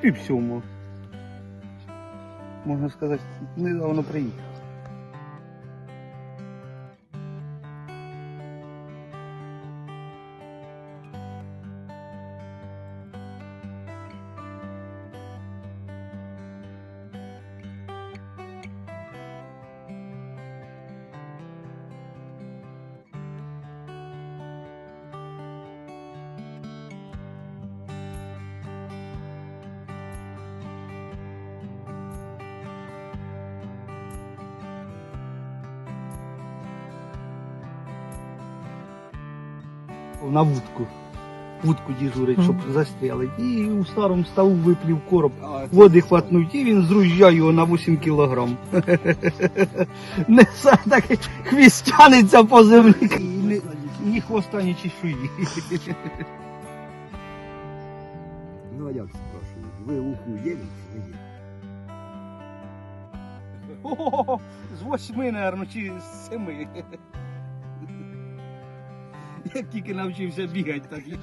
пів сьомого. Можна сказати, недавно приїхав. На вудку. Вудку діжурить, щоб застрелить. І у старому ставу виплів короб. Води хватнуть, і він зружжя його на 8 кілограм. Не такий хвістяниться по землі. Ні, хвоста, ні чешуї. Ну а як спрашиваю? Ви уху? О, З восьми, мабуть, чи з семи. Як тільки навчився бігати, так. і-